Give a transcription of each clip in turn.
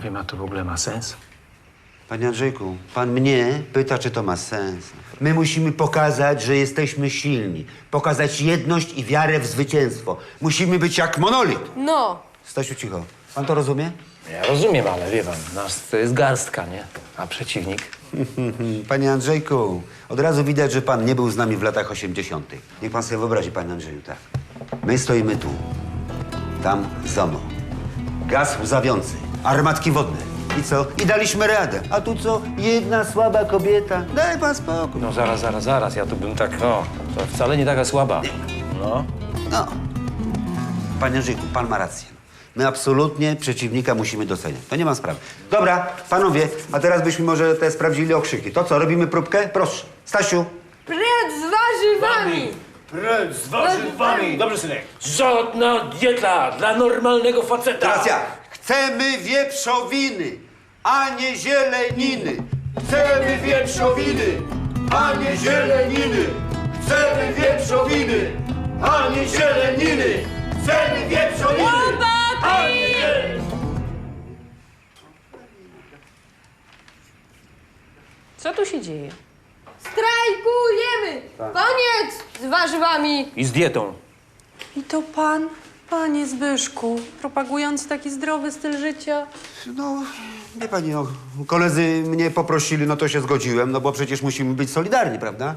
wiem, a to w ogóle ma sens? Panie Andrzejku, pan mnie pyta, czy to ma sens. My musimy pokazać, że jesteśmy silni. Pokazać jedność i wiarę w zwycięstwo. Musimy być jak monolit. No, Stasiu, cicho. Pan to rozumie? Ja rozumiem, ale wie pan, nas to jest garstka, nie? A przeciwnik? Panie Andrzejku, od razu widać, że pan nie był z nami w latach 80. Niech pan sobie wyobrazi, panie Andrzeju, tak. My stoimy tu, tam ZOMO, gaz łzawiący, armatki wodne. I co? I daliśmy radę. A tu co? Jedna słaba kobieta. Daj pan spokój. No zaraz, zaraz, zaraz, ja tu bym tak, no, to wcale nie taka słaba. No. No. Panie Andrzejku, pan ma rację. My absolutnie przeciwnika musimy doceniać. To nie ma sprawy. Dobra, panowie, a teraz byśmy może te sprawdzili okrzyki. To co, robimy próbkę? Proszę. Stasiu. precz z warzywami! Precz z warzywami! Dobrze, synek. Żadna dieta dla normalnego faceta. Teraz ja. Chcemy wieprzowiny, a nie zieleniny. Chcemy wieprzowiny, a nie zieleniny. Chcemy wieprzowiny, a nie zieleniny. Chcemy wieprzowiny, a nie zieleniny. Co tu się dzieje? Strajkujemy! Koniec z warzywami! I z dietą. I to pan, panie Zbyszku, propagujący taki zdrowy styl życia. No, wie pani, no, koledzy mnie poprosili, no to się zgodziłem, no bo przecież musimy być solidarni, prawda?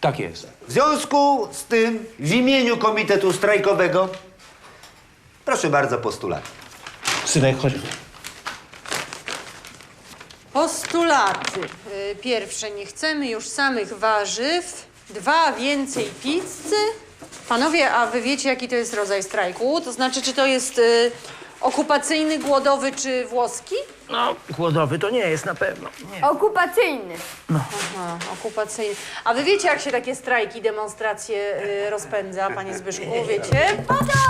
Tak jest. W związku z tym, w imieniu Komitetu Strajkowego, proszę bardzo, postulat. Synek, chodź. Postulaty. Y, Pierwsze, nie chcemy już samych warzyw. Dwa, więcej pizzy. Panowie, a wy wiecie, jaki to jest rodzaj strajku? To znaczy, czy to jest y, okupacyjny, głodowy, czy włoski? No, głodowy to nie jest na pewno. Nie. Okupacyjny. Aha, okupacyjny. A wy wiecie, jak się takie strajki, demonstracje y, rozpędza, panie Zbyszku? Wiecie? Pada!